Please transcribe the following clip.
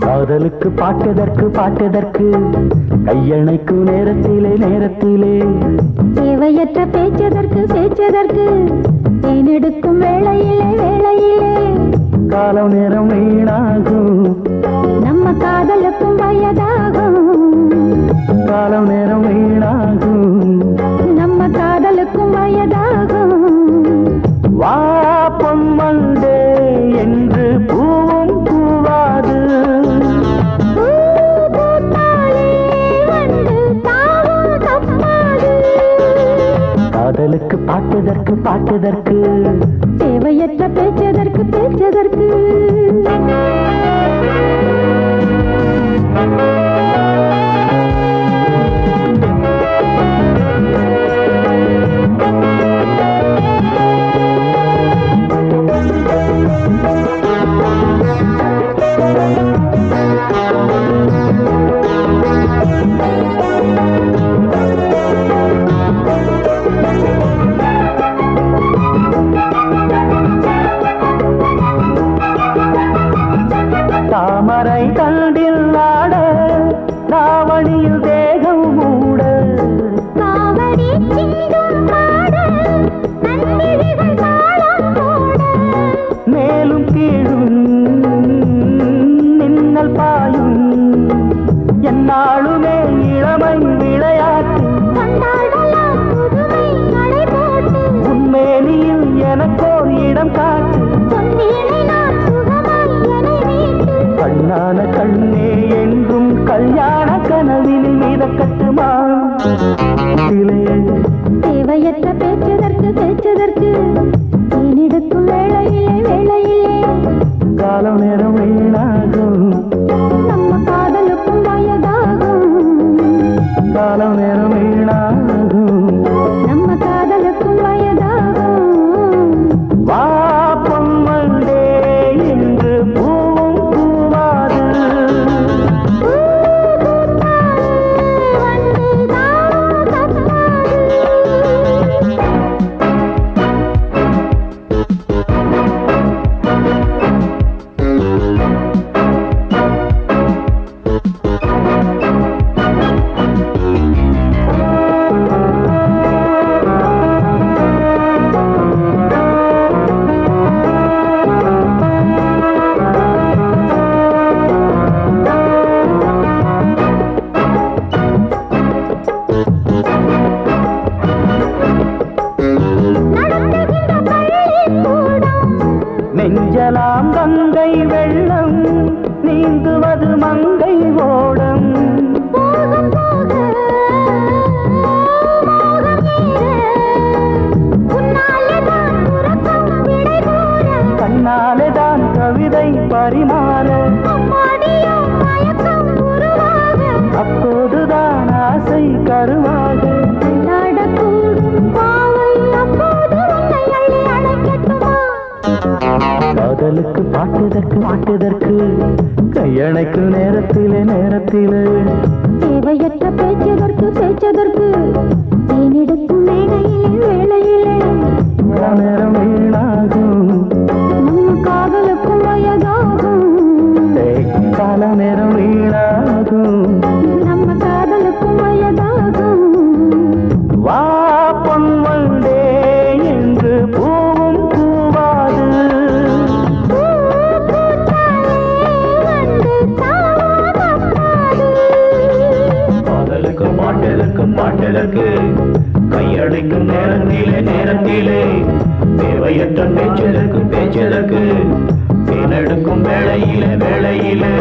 காதலுக்கு பாட்டதற்கு பாட்டதற்கு கையணைக்கும் நேரத்திலே நேரத்திலே. தேவையற்ற பேச்சதற்கு பேச்சதற்கு தேனெடுக்கும் வேளையிலே வேளையிலே. காலம் நேரம் வீணாகும். நம்ம காதலுக்கும் வயதாகும். காலம் நேரம் காதலுக்கு பாட்டதற்கு பாட்டதற்கு தேவையற்ற தாமரை கண்டில் ஆட தாவணியில் தேகம் மூட. மேலும் கீழும் மின்னல் பாயும். என்னாலுமே இளமை விளையாட்டு. உண்மேனியில் எனக்கோர் இடம் காட்டு பேச்சதற்கு தேனெடுக்கும் வேளையிலே வேளையிலே. காலம் நேரம் வீணாகும். நம்ம காதலுக்கும் வயதாகும். காலம் நேரம் வீணாகும். நெஞ்சலாம் கங்கை வெள்ளம் நீந்துவது மங்கை ஓடம் கண்ணாலே தான் கவிதை பரிமாற அப்போதுதான் ஆசை கருவாக காதலுக்கு பாட்டுதற்கு பாட்டுதற்கு கையணைக்கு நேரத்திலே நேரத்திலே. தேவையற்ற பேச்சதற்கு பேச்சதற்கு தேனெடுக்கும் வேளையிலே வேளையிலே கால நேரம் வீணாகும். நம்ம காதலுக்கும் வயதாகும். கால நேரம் வீணாகும். நம்ம காதலுக்கும் வயதாகும். வா பொன்வண்டே என்று பாட்டதற்கு கையடைக்கும் நேரத்திலே நேரத்திலே. தேவையற்ற பேச்சதற்கு பேச்சதற்கு தேனெடுக்கும் வேளையிலே வேளையிலே.